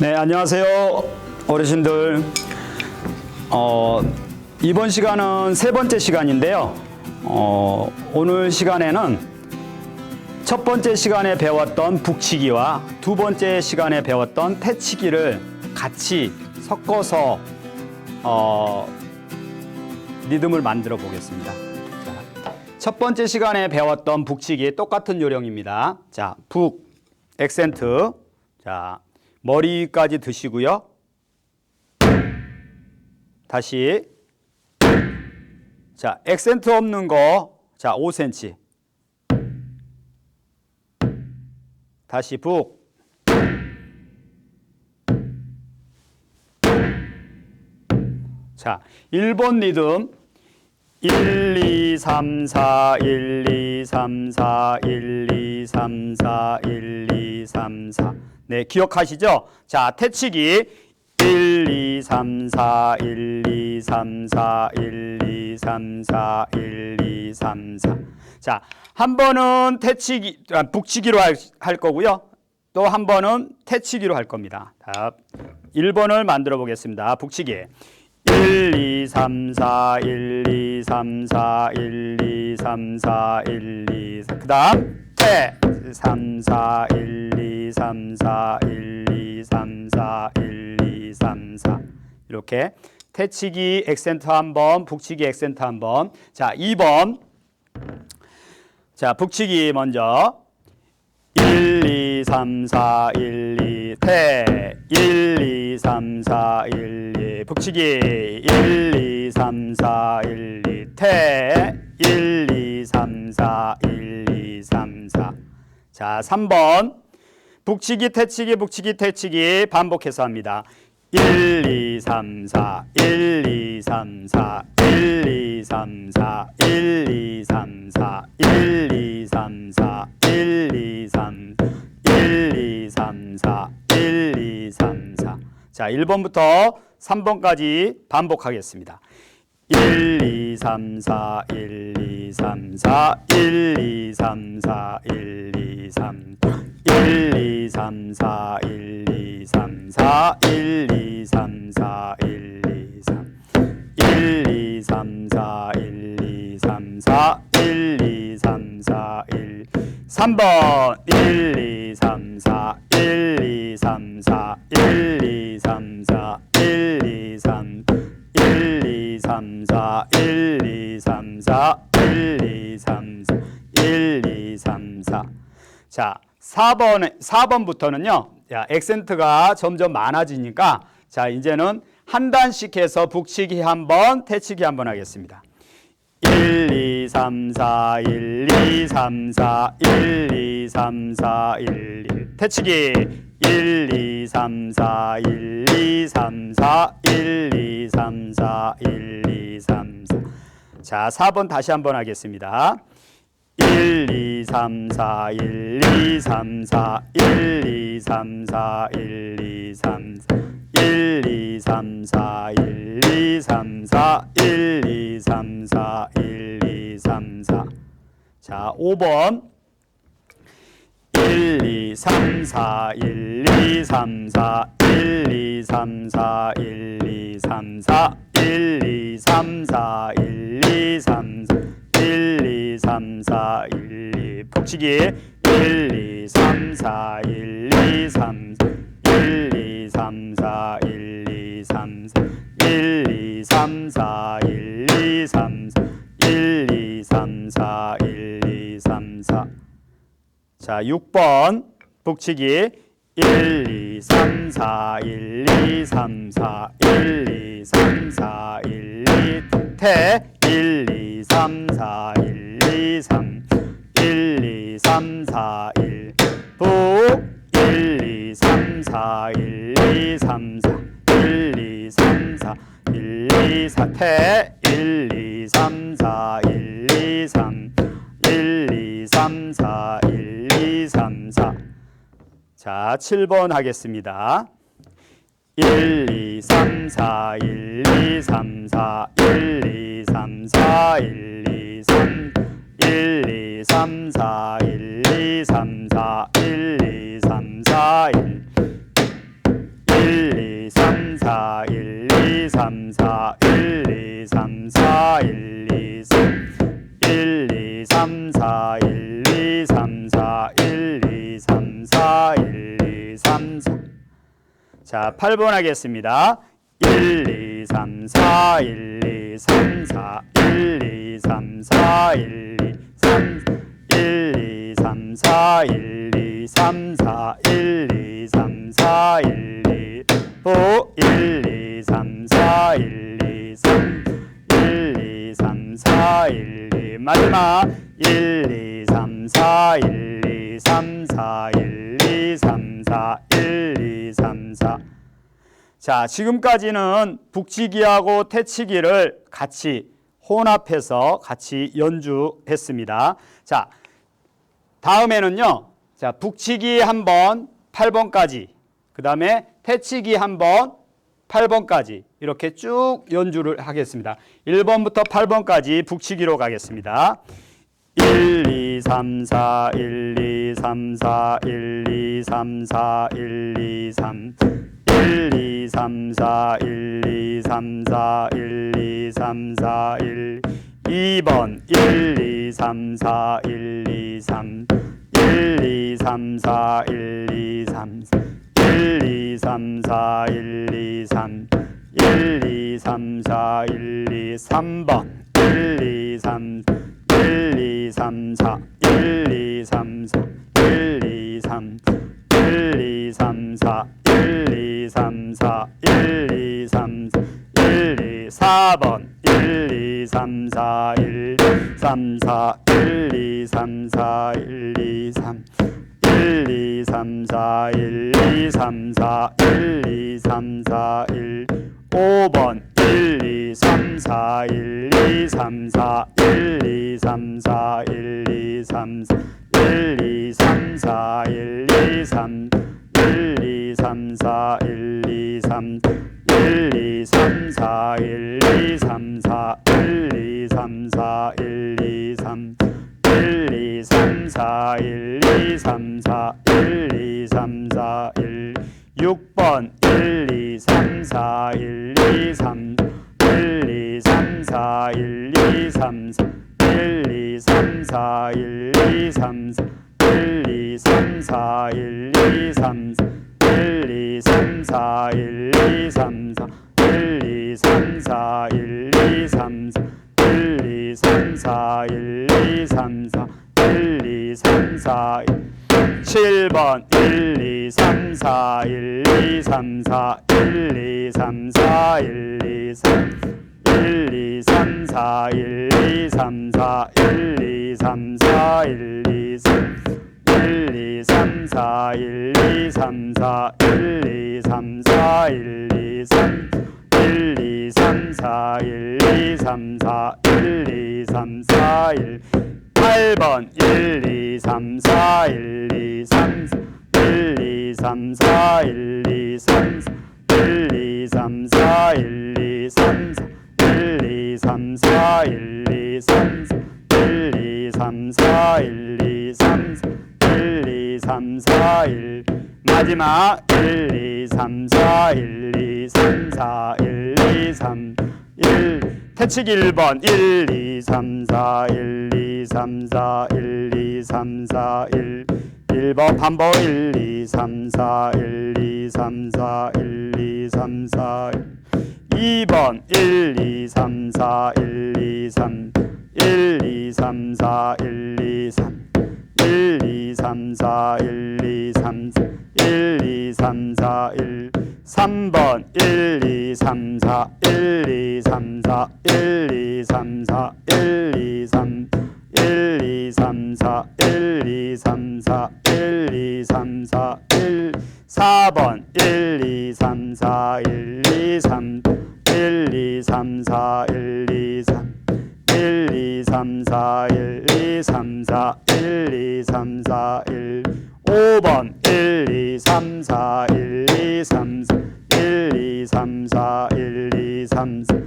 네, 안녕하세요. 어르신들. 어, 이번 시간은 세 번째 시간인데요. 어, 오늘 시간에는 첫 번째 시간에 배웠던 북치기와 두 번째 시간에 배웠던 태치기를 같이 섞어서 어, 리듬을 만들어 보겠습니다. 자, 첫 번째 시간에 배웠던 북치기 똑같은 요령입니다. 자, 북, 액센트. 자, 머리까지 드시고요. 다시. 자, 액센트 없는 거. 자, 5cm. 다시 북. 자, 1번 리듬. 1, 2, 3, 4, 1, 2, 3, 4, 1, 2, 3, 4, 1, 2, 3, 4. 네, 기억하시죠? 자, 태치기. 1, 2, 3, 4, 1, 2, 3, 4, 1, 2, 3, 4, 1, 2, 3, 4. 자, 한 번은 태치기, 아, 북치기로 할, 할 거고요. 또 한 번은 태치기로 할 겁니다. 자, 1번을 만들어 보겠습니다. 북치기. 1, 2, 3, 4, 1, 2, 3, 4, 1, 2, 3, 4, 1, 2, 4. 그 다음, 태. 3, 4, 1, 2, 3, 4, 1, 2, 3, 4, 1, 2, 3, 4. 이렇게 태치기 액센트 한 번, 북치기 액센트 한 번. 자, 2번. 자, 북치기 먼저. 1, 2, 3, 4, 1, 2, 태. 1, 2, 3, 4, 1, 2, 북치기. 1, 2, 3, 4, 1, 2, 태. 1, 2, 3, 4, 1, 2, 3, 4. 자, 3번. 북치기, 태치기, 북치기, 태치기 반복해서 합니다. 1, 2, 3, 4, 1, 2, 3, 4, 1, 2, 3, 4, 1, 2, 3, 4, 1, 2, 3, 4, 1, 2, 3, 1, 2, 3, 4, 1, 2, 3, 4. 자, 1번부터 3번까지 반복하겠습니다. 1, 2, 3, 4, 1, 2, 3, 4, 1, 2, 3, 4, 1, 2, 3, 1, 2, 3, 4, 1, 2, 3, 4, 1, 2, 3, 4, 1, 2, 3, 1, 2, 3, 4, 1, 2, 3, 4, 1, 2, 3, 4, 1, 3번 1, 4번 4번부터는요. 야, 액센트가 점점 많아지니까 자, 이제는 한 단씩 해서 북치기 한 번, 태치기 한 번 하겠습니다. 1, 2, 3, 4, 1, 2, 3, 4, 1, 2, 3, 4, 1, 1. 태치기 1, 2, 3, 4, 1, 2, 3, 4, 1, 2, 3, 4, 1, 2, 3, 4. 자, 4번 다시 한번 하겠습니다. 1, 2, 3, 4, 1, 2, 3, 4, 1, 2, 3, 4, 1, 2, 3, 4, 1, 2, 3, 4, 1, 2, 3, 4, 1, 2, 3, 4, 1, 2, 3, 4. 자, 5번. 1, 2, 3, 4, 1, 2, 3, 4, 1, 2, 3, 4, 1, 2, 3, 4, 1, 2, 3, 4, 1, 2, 3, 4, 1, 2, 3, 4, 1, 2, 북치기 1, 2, 3, 4, 1, 2, 3, 1, 2, 3, 4, 1, 2, 3, 1, 2, 3, 4, 1, 2, 3, 1, 2, 3, 4, 1, 2, 3, 4. 자, 6번 북치기 1, 2, 3, 4, 1, 2, 3, 4, 1, 2, 3, 4, 1, 2, 태 1, 2, 3, 4, 1, 2, 3, 1, 2, 3, 4, 1, 북 1, 2, 3, 4, 1, 2, 3, 4, 1, 2, 3, 4, 1, 2, 4, 태 1, 2, 3, 4, 1, 2, 3, 1, 2, 3, 4, 1, 2, 3, 4. 자, 7번 하겠습니다. 1, 2, 3, 4, 1, 2, 3, 4, 1, 2, 3, 4, 1, 2, 3, 1, 2, 3, 4, 1, 2, 3, 4, 1, 2, 3, 4, 1, 4 1 2 3 4 1 2 3 4 1 2 3 1 2 3 4 1 2 3 4 1 2 3 4 1 2 3 4 자, 8번 하겠습니다. 1 2 3 4 1 2 3 4 1 2 3 4 1 2 3 1 2 3 4 1 2 3 4 1 2 3 4 1 2또1 2 3 4 1 2 3 1 2 3 4 1 2 마지막 1 2 3 4 1 2 3 4 1 2 3 4 1 2 3 4 자, 지금까지는 북치기하고 태치기를 같이 혼합해서 같이 연주했습니다. 자, 다음에는요. 자, 북치기 한번 8번까지. 그다음에 태치기 한번 8번까지 이렇게 쭉 연주를 하겠습니다. 1번부터 8번까지 북치기로 가겠습니다. 1 2 3 4 1 2 3 4 1 2 3 4 1 2 3 1 2 3 4 1 2 3 4 1 2 3 4 1 2번 1 2 3 4 1 2 3 1 2 3 4 1 2 3 1 2 3 4 1 2 3 1 2 3 4 1 2 3번 1 2 3 1 2 3 4 1 2 3 4 1 2 3 1 2 3 4 1 2 3 4 1 2 3 1 2 4번 1 2 3 4 1 3 4 1 2 3 4 1 2 3 1 2 3 4 1 2 3 4 1 2 3 4 1 5번 1 2 3 4 1 2 3 4 1 2 3 4 1 2 3 4 1 2 3 4 1 2 3 1 2 3 4 1 2 3 1 2 3 4 1 2 3 4 1 2 3 4 1 2 3 1 2 3 4 1 2 3 4 1 2 3 4 1 6번 1 2 3 4 1 2 3 1 2 3 4 1 2 3 4 1 2 3 4 1 2 3 4 1 2 3 4 1 2 3 4 1 2 3 4 1 2 3 4 1 2 3 4 1 2 3 4 1 2 3 4 1 2 3 4 1 2 3 4 7번 1 2 3 4 1 2 3 4 1 2 3 4 1 2 3 1 2 3 4 1 2 3 4 1 2 3 4 1 2 3 1 2 3 4 1 2 3 4 1 2 3 4 1 2 3 1 2 3 4 1 2 3 4 1 2 3 4 1 8번 1 2 3 4 1 2 3 1 2 3 4 1 2 3 1 2 3 4 1 2 3 1 2 3 4 1 2 3 1 2 3 4 1 2 3 1 2 3 4 1 마지막 1 2 3 4 1 2 3 4 1 2 3 1 태치기 1번 1 2 3 4 1 2 3 4 1 2 3 4 1 1번 반복 1 2 3 4 1 2 3 4 1 2 3 4 2번 1 2 3 4 1 2 3 1 2 3 4 1 2 3 1 2 3 4 1 2 3 1 2 3 4 1 3번 1 2 3 4 1 2 3 4 1 2 3 4 1 2 3 1 2 3 4 1 2 3 4 1 2 3 4 1 4번 1 2 3 4 1 2 3 1 2 3 4 1 2 3 1 2 3 4 1 2 3 4 1 2 3 4 1 5번. 1 2 3 4 1 2 3 4 1 2 3 4 1 2 3 4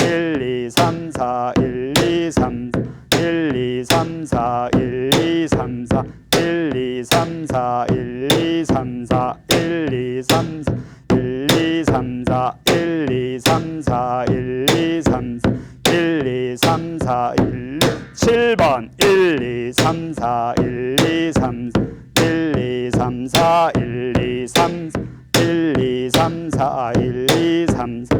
1, 2, 3, 4, 1, 2, 3, 1, 2, 3, 4, 1, 2, 3, 4, 1, 2, 3, 4, 1, 2, 3, 4, 1, 2, 3, 4, 1, 2, 3, 4, 1, 2, 3, 4, 1, 2, 3, 4, 1, 2, 3, 4, 1, 7번 1, 2, 3, 4, 1, 2, 3, 4, 1, 2, 3, 4, 1, 2, 3, 4, 1, 2, 3, 4, 1, 2, 3, 4, 1, 2,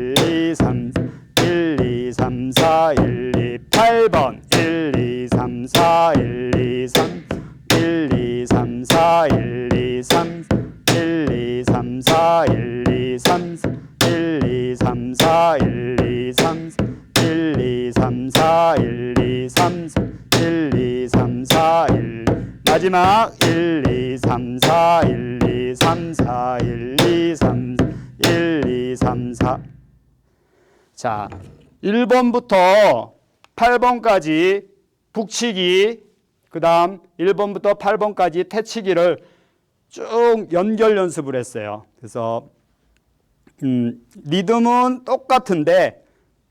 마지막 1, 2, 3, 4, 1, 2, 3, 4, 1, 2, 3, 1, 2, 3, 4 자, 1번부터 8번까지 북치기, 그 다음 1번부터 8번까지 태치기를 쭉 연결 연습을 했어요. 그래서 음, 리듬은 똑같은데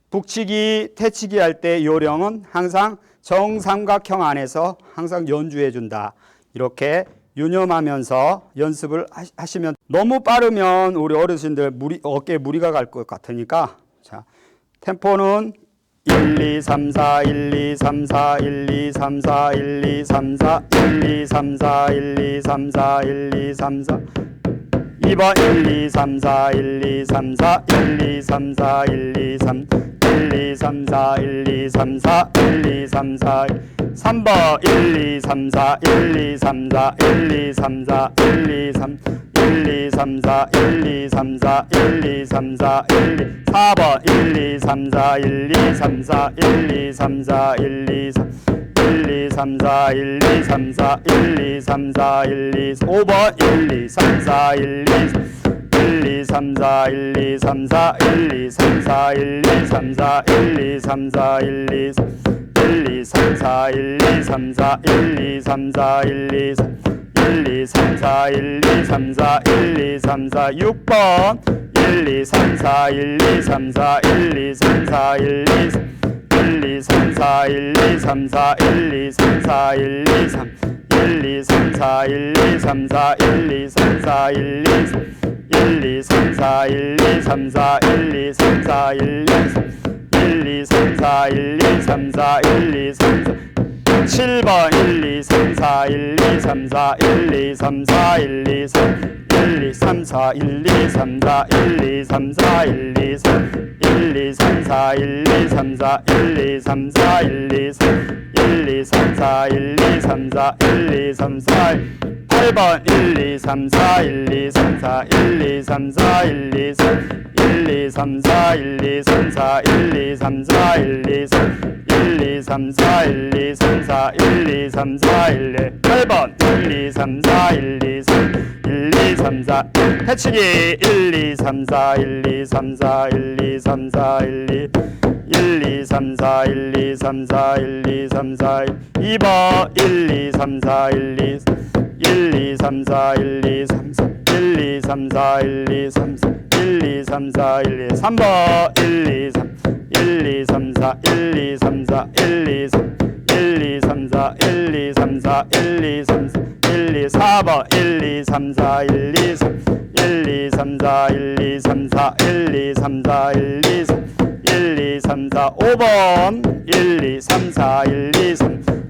북치기, 태치기 할 때 요령은 항상 정삼각형 안에서 항상 연주해 준다. 이렇게 유념하면서 연습을 하시- 하시면 너무 빠르면 우리 어르신들 무리, 어깨에 무리가 갈 것 같으니까 자, 템포는 1, 2, 3, 4, 1, 2, 3, 4, 1, 2, 3, 4, 1, 2, 3, 4, 1, 2, 3, 4, 1, 2, 3, 4, 1, 2, 3, 4 2번 1, 2, 3, 4, 1, 2, 3, 4, 1, 2, 3, 4, 1, 2, 3, 1, 2, 3, 4, 1, 2, 3, 4, 1, 2, 3, 4, 3번 1, 2, 3, 4, 1, 2, 3, 4, 1, 2, 3, 4, 1, 2, 3, 1, 2, 3, 4, 1, 2, 3, 4, 1, 2, 3, 4, 1, 2, 4번 1, 2, 3, 4, 1, 2, 3, 4, 1, 2, 3, 4, 1, 2, 3, 1, 2, 3, 4, 1, 2, 3, 4, 1, 2, 3, 4, 1, 2, 5번 1, 2, 3, 4, 1, 2, 1, 2, 3, 4, 1, 2, 3, 4, 1, 2, 3, 4, 1, 2, 3, 4, 1, 2, 3, 4, 1, 2, 1, 2, 3, 4, 1, 2, 3, 4, 1, 2, 3, 4, 1, 2, 3, 1, 2, 3, 4, 1, 2, 3, 4, 1, 2, 3, 4, 6번 1, 2, 3, 4, 1, 2, 3, 4, 1, 2, 3, 4, 1, 2, 3, 1, 2, 3, 4, 1, 2, 3, 4, 1, 2, 3, 4, 1, 2, 3, 1, 2, 3, 4, 1, 2, 3, 4, 1, 2, 3, 4, 1, 2, 3, 1, 2, 3, 4, 1, 2, 3, 4, 1, 2, 3, 4, 1, 2, 3, 1, 2, 3, 4, 1, 2, 3, 4, 1, 2, 3, 4 7번 1, 2, 3, 4, 1, 2, 3, 4, 1, 2, 3, 4, 1, 2, 3, 1, 2, 3, 4, 1, 2, 3, 4, 1, 2, 3, 4, 1, 2, 3, 1, 2, 3, 4, 1, 2, 3, 4, 1, 2, 3, 4, 1, 2, 3, 1, 2, 3, 4, 1, 2, 3, 4, 1, 2, 3, 4, 8번 1, 2, 3, 4, 1, 2, 3, 4, 1, 2, 3, 4, 1, 2, 3, 1, 2, 3, 4, 1, 2, 3, 4, 1, 2, 3, 4, 1, 2, 3, 1, 2, 3, 4, 1, 2, 3, 4, 1, 2, 3, 4, 1, 2, 8번 1, 2, 3, 4, 1, 2, 3, 1, 2, 3, 4 해치기 1, 2, 3, 4, 1, 2, 3, 4, 1, 2, 3, 4, 1, 2 1, 2, 3, 4, 1, 2, 3, 4, 1, 2, 3, 4, 2번 1, 2, 3, 4, 1, 2, 1, 2, 3, 4, 1, 2, 3, 4 1, 2, 3, 4, 1, 2, 3, 4 1, 2, 3, 4, 1, 2, 3 번 1, 2, 3 1, 2, 3, 4, 1, 2, 3, 4, 1, 2, 3 1, 2, 3, 4, 1, 2, 3, 4, 1, 2, 3, 4 1, 2, 4번 1, 2, 3, 4, 1, 2, 3 1, 2, 3, 4, 1, 2, 3, 4, 1, 2, 3, 4, 1, 2, 3 1, 2, 3, 4, 5번 1, 2, 3, 4, 1, 2, 3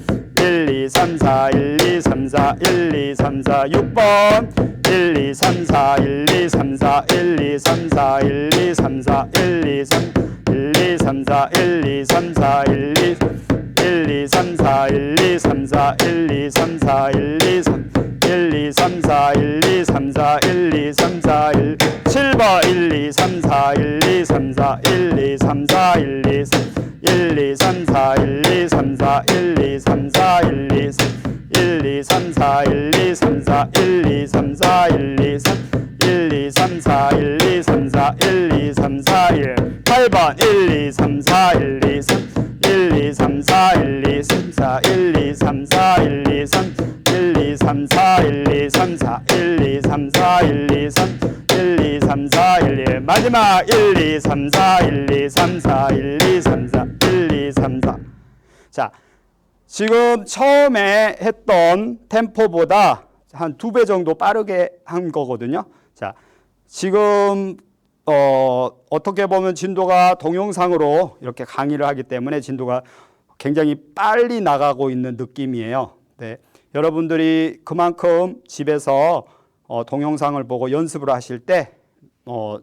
1, 2, 3, 4, 1, 2, 3, 4, 1, 2, 3, 4, 6번 1, 2, 3, 4, 1, 2, 3, 4, 1, 2, 3, 4, 1, 2, 3, 4, 1, 2, 3, 1, 2, 3, 4, 1, 2, 3, 4, 1, 2, 1, 2, 3, 4, 1, 2, 3, 4, 1, 2, 3, 4, 1, 2, 3, 1, 2, 3, 4, 1, 2, 3, 4, 1, 2, 3, 4, 1, 7번 1, 2, 3, 4, 1, 2, 3, 4, 1, 2, 3, 4, 1, 2, 3, 1, 2, 3, 4, 1, 2, 3, 4, 1, 2, 3, 4, 1, 2, 3, 1, 2, 3, 4, 1, 2, 3, 4, 1, 2, 3, 4, 1, 2, 3, 1, 2, 3, 4, 1, 2, 3, 4, 1, 2, 3, 4, 1, 8번 1, 2, 3, 4, 1, 2, 3, 1, 2, 3, 4, 1, 2, 3, 4, 1, 2, 3, 4, 1, 2, 3, 1, 2, 3, 4, 1, 2, 3, 4, 1, 2, 3, 4, 1, 2, 3, 1, 2, 3, 4, 1, 2, 마지막 1, 2, 3, 4, 1, 2, 3, 4, 1, 2, 3, 4, 1, 2, 3, 4. 자, 지금 처음에 했던 템포보다 한 두 배 정도 빠르게 한 거거든요. 자, 지금 어, 어떻게 보면 진도가 동영상으로 이렇게 강의를 하기 때문에 진도가 굉장히 빨리 나가고 있는 느낌이에요. 네. 여러분들이 그만큼 집에서 어, 동영상을 보고 연습을 하실 때 어,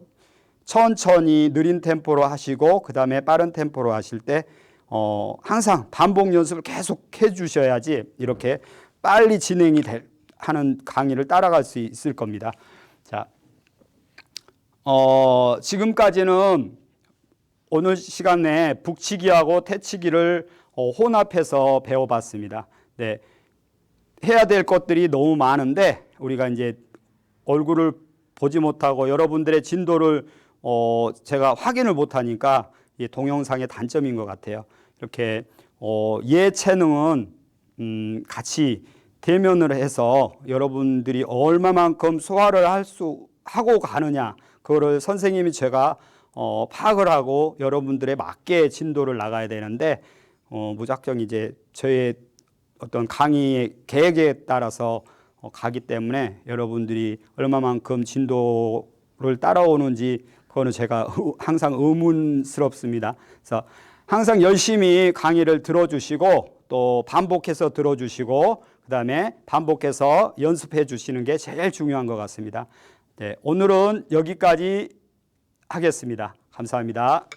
천천히 느린 템포로 하시고 그 다음에 빠른 템포로 하실 때 어, 항상 반복 연습을 계속 해 주셔야지 이렇게 빨리 진행이 될, 하는 강의를 따라갈 수 있을 겁니다. 자, 어, 지금까지는 오늘 시간에 북치기하고 태치기를 어, 혼합해서 배워봤습니다. 네, 해야 될 것들이 너무 많은데 우리가 이제 얼굴을 보지 못하고 여러분들의 진도를 어, 제가 확인을 못하니까 이 동영상의 단점인 것 같아요. 이렇게 어, 예체능은 음, 같이 대면을 해서 여러분들이 얼마만큼 소화를 할 수 하고 가느냐 그거를 선생님이 제가 어, 파악을 하고 여러분들의 맞게 진도를 나가야 되는데 어, 무작정 이제 저의 어떤 강의 계획에 따라서 어, 가기 때문에 여러분들이 얼마만큼 진도를 따라오는지 그거는 제가 의- 항상 의문스럽습니다. 그래서 항상 열심히 강의를 들어주시고 또 반복해서 들어주시고 그 다음에 반복해서 연습해 주시는 게 제일 중요한 것 같습니다. 네, 오늘은 여기까지 하겠습니다. 감사합니다.